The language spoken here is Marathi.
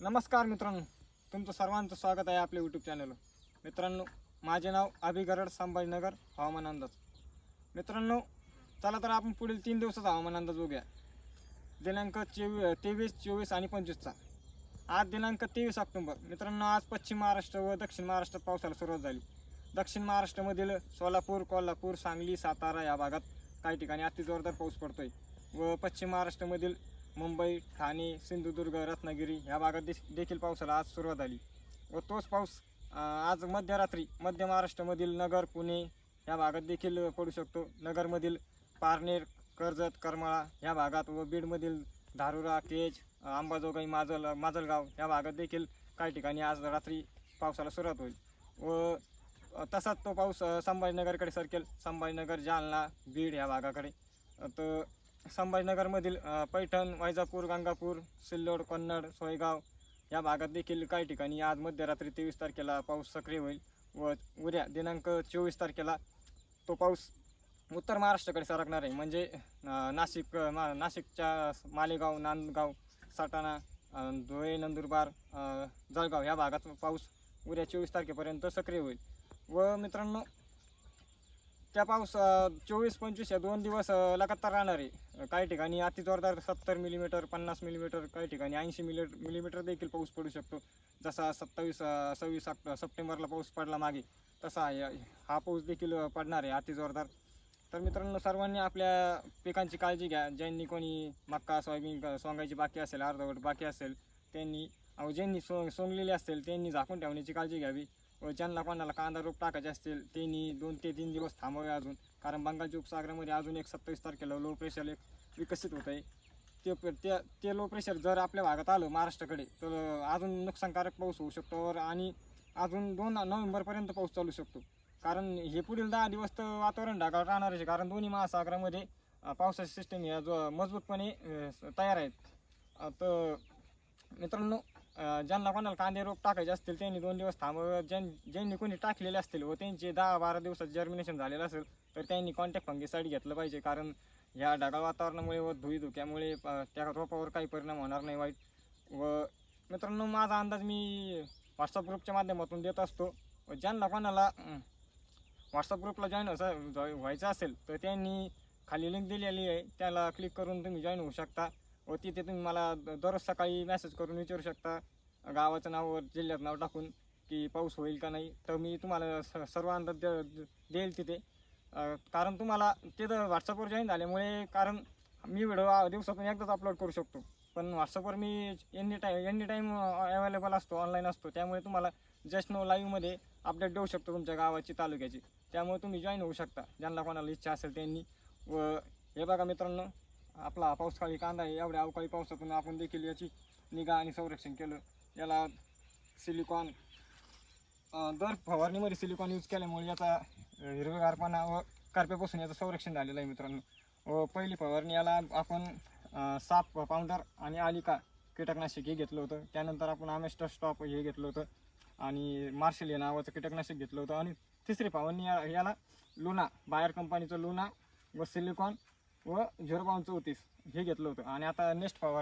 नमस्कार मित्रांनो. तुमचं सर्वांचं स्वागत आहे आपल्या यूट्यूब चॅनलवर मित्रांनो माझे नाव अभिगरड संभाजीनगर हवामान अंदाज. मित्रांनो चला तर आपण पुढील तीन दिवसाचा हवामान अंदाज बघूया. दिनांक चोवीस तेवीस चोवीस आणि पंचवीसचा आज दिनांक तेवीस ऑक्टोंबर. मित्रांनो आज पश्चिम महाराष्ट्र व दक्षिण महाराष्ट्रात पावसाला सुरुवात झाली. दक्षिण महाराष्ट्रामधील सोलापूर कोल्हापूर सांगली सातारा या भागात काही ठिकाणी अति जोरदार पाऊस पडतोय व पश्चिम महाराष्ट्रामधील मुंबई ठाणे सिंधुदुर्ग रत्नागिरी ह्या भागात देश- देखील पावसाला आज सुरुवात झाली व तोच पाऊस आज मध्यरात्री मध्य महाराष्ट्रामधील नगर पुणे या भागात देखील पडू शकतो. नगरमधील पारनेर कर्जत करमाळा ह्या भागात व बीडमधील धारुरा केज अंबाजोगाई माजल माजलगाव या भागात देखील काही ठिकाणी आज रात्री पावसाला सुरुवात होईल. व तसाच तो पाऊस संभाजीनगरकडे सरकेल. संभाजीनगर जालना बीड ह्या भागाकडे. तर संभाजीनगरमधील पैठण वैजापूर गंगापूर सिल्लोड कन्नड सोयगाव या भागात देखील काही ठिकाणी आज मध्यरात्री तेवीस तारखेला पाऊस सक्रिय होईल व उद्या दिनांक चोवीस तारखेला तो पाऊस उत्तर महाराष्ट्राकडे सरकणार आहे. म्हणजे नाशिक मा- नाशिकच्या मालेगाव नांदगाव सटाणा धुळे नंदुरबार जळगाव या भागात पाऊस उद्या चोवीस तारखेपर्यंत सक्रिय होईल. व मित्रांनो त्या पाऊस चोवीस पंचवीस या दोन दिवस लगातार राहणार आहे. काही ठिकाणी अति जोरदार सत्तर मिलीमीटर पन्नास मिलीमीटर काही ठिकाणी ऐंशी मिली मिलीमीटर देखील पाऊस पडू शकतो. जसा सत्तावीस सव्वीस सप्टेंबरला पाऊस पडला मागे तसा हा पाऊस देखील पडणार आहे अति जोरदार. तर मित्रांनो सर्वांनी आपल्या पिकांची काळजी घ्या. ज्यांनी कोणी मक्का सोयाबीन सोंगायची बाकी असेल अर्धवट बाकी असेल त्यांनी ज्यांनी सो सोंगलेली असेल त्यांनी झाकून ठेवण्याची काळजी घ्यावी. ज्यांना कोणाला कांदा रोप टाकायचे असतील त्यांनी दोन ते तीन दिवस थांबावे अजून. कारण बंगालच्या उपसागरामध्ये अजून एक सत्तावीस तारखेला लो प्रेशर एक विकसित होत आहे ते प- त्या ते लो प्रेशर जर आपल्या भागात आलं महाराष्ट्राकडे तर अजून नुकसानकारक पाऊस होऊ शकतो वर आणि अजून दोन नोव्हेंबरपर्यंत पाऊस चालू शकतो. कारण हे पुढील दहा दिवस तर वातावरण ढगाळ राहणारच आहे. कारण दोन्ही महासागरामध्ये पावसाची सिस्टीम ह्या जो मजबूतपणे तयार आहेत. तर मित्रांनो ज्यांना कोणाला कांदे रोप टाकायचे असतील त्यांनी दोन दिवस थांबावं. ज्यां ज्यांनी कोणी टाकलेले असतील व त्यांचे दहा बारा दिवसात जर्मिनेशन झालेलं असेल तर त्यांनी कॉन्टॅक्ट फंगीसाईड घेतलं पाहिजे. कारण ह्या ढगाळ वातावरणामुळे व धुई धुक्यामुळे त्या रोपावर काही परिणाम होणार नाही वाईट. व मित्रांनो माझा अंदाज मी व्हॉट्सअप ग्रुपच्या माध्यमातून देत असतो. व ज्यांना कोणाला व्हॉट्सअप ग्रुपला जॉईन व्हायचं असेल तर त्यांनी खाली लिंक दिलेली आहे. त्याला क्लिक करून तुम्ही जॉईन होऊ शकता. व तिथे तुम्ही मला दररोज सकाळी मेसेज करून विचारू शकता. गावाचं नाव जिल्ह्यात नाव टाकून की पाऊस होईल का नाही तर मी तुम्हाला स- सर्व अंदाज दे- देईल तिथे. कारण तुम्हाला तिथं व्हॉट्सअपवर जॉईन झाल्यामुळे कारण मी व्हिडिओ दिवसातून एकदाच अपलोड करू शकतो. पण व्हॉट्सअपवर मी any time any time available असतो ऑनलाईन असतो. त्यामुळे तुम्हाला जस्ट नो लाईव्हमध्ये अपडेट देऊ शकतो तुमच्या गावाची तालुक्याची. त्यामुळे तुम्ही जॉईन होऊ शकता. ज्यांना कोणाला इच्छा असेल त्यांनी. व हे बघा मित्रांनो आपला पावसाळी कांदा आहे एवढ्या अवकाळी पावसातून आपण देखील याची निगा आणि संरक्षण केलं. याला सिलिकॉन दर फवारणीमध्ये सिलिकॉन यूज केल्यामुळे याचा हिरवेगारपणा व करप्यापासून याचं संरक्षण झालेलं आहे मित्रांनो. व पहिली फवारणी याला आपण साप पावडर आणि आलिका कीटकनाशक हे घेतलं होतं. त्यानंतर आपण आमेस्टर स्टॉप हे घेतलं होतं. आणि मार्शल या नावाचं कीटकनाशक घेतलं होतं. आणि तिसरी फवारणी या- याला लुना बायर कंपनीचं लुना व सिलिकॉन व झिरो पाऊन चौतीस हे घेतलं होतं. आणि आता नेक्स्ट फवार